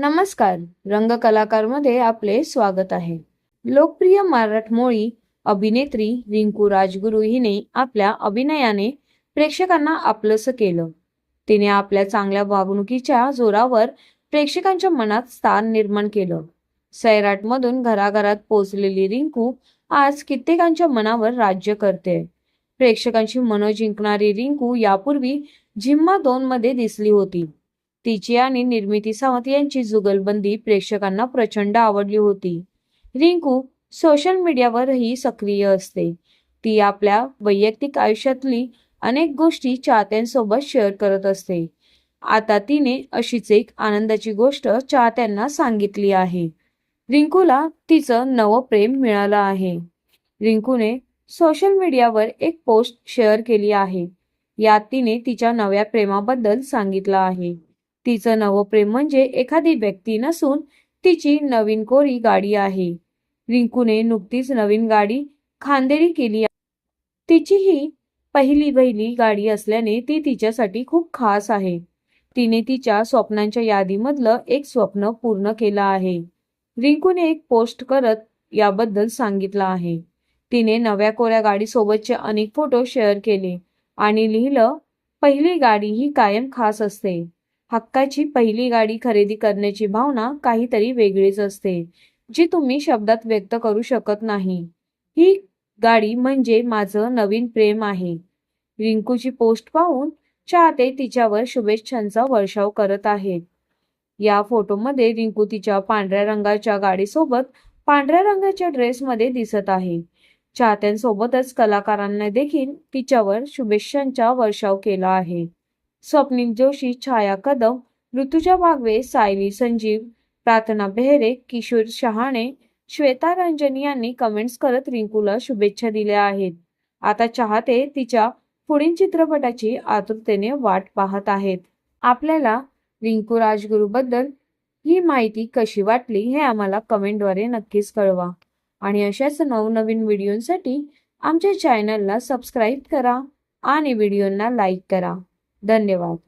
नमस्कार. रंगकलाकारमध्ये आपले स्वागत आहे. लोकप्रिय मराठमोळी अभिनेत्री रिंकू राजगुरू हिने आपल्या अभिनयाने प्रेक्षकांना आपलंसं केलं. तिने आपल्या चांगल्या वागणुकीच्या जोरावर प्रेक्षकांच्या मनात स्थान निर्माण केलं. सैराटमधून घराघरात पोचलेली रिंकू आज कित्येकांच्या मनावर राज्य करते. प्रेक्षकांची मनं जिंकणारी रिंकू यापूर्वी झिम्मा दोन मध्ये दिसली होती. तिची आणि निर्मिती सावंत यांची जुगलबंदी प्रेक्षकांना प्रचंड आवडली होती. रिंकू सोशल मीडियावरही सक्रिय असते. ती आपल्या वैयक्तिक आयुष्यातली अनेक गोष्टी चाहत्यांसोबत शेअर करत असते. आता तिने अशीच एक आनंदाची गोष्ट चाहत्यांना सांगितली आहे. रिंकूला तिचं नवं प्रेम मिळालं आहे. रिंकूने सोशल मीडियावर एक पोस्ट शेअर केली आहे. यात तिने तिच्या नव्या प्रेमाबद्दल सांगितलं आहे. तिचं नवं प्रेम म्हणजे एखादी व्यक्ती नसून तिची नवीन कोरी गाडी आहे. रिंकूने नुकतीच नवीन गाडी खांदेरी केली आहे. तिची ही पहिली पहिली गाडी असल्याने ती तिच्यासाठी खूप खास आहे. तिने तिच्या स्वप्नांच्या यादीमधलं एक स्वप्न पूर्ण केलं आहे. रिंकूने एक पोस्ट करत याबद्दल सांगितलं आहे. तिने नव्या कोऱ्या गाडीसोबतचे अनेक फोटो शेअर केले आणि लिहिलं पहिली गाडी ही कायम खास असते. हक्काची पहिली गाडी खरेदी करण्याची भावना काहीतरी वेगळीच असते जी तुम्ही शब्दात व्यक्त करू शकत नाही. ही गाडी म्हणजे माझं नवीन प्रेम आहे. रिंकूची पोस्ट पाहून चाहते तिच्यावर शुभेच्छांचा वर्षाव करत आहेत या फोटोमध्ये रिंकू तिच्या पांढऱ्या रंगाच्या गाडीसोबत पांढऱ्या रंगाच्या ड्रेसमध्ये दिसत आहे. चाहत्यांसोबतच कलाकारांना देखील तिच्यावर शुभेच्छांचा वर्षाव केला आहे. स्वप्नील जोशी छाया कदम ऋतुजा बागवे सायली संजीव प्रार्थना बेहरे किशोर शहाणे श्वेता रंजन यांनी कमेंट्स करत रिंकूला शुभेच्छा दिल्या आहेत. आता चाहते तिच्या पुढील चित्रपटाची आतुरतेने वाट पाहत आहेत. आपल्याला रिंकू राजगुरूबद्दल ही माहिती कशी वाटली हे आम्हाला कमेंटद्वारे नक्कीच कळवा. आणि अशाच नवनवीन व्हिडिओंसाठी आमच्या चॅनलला सबस्क्राईब करा आणि व्हिडिओंना लाईक करा. धन्यवाद.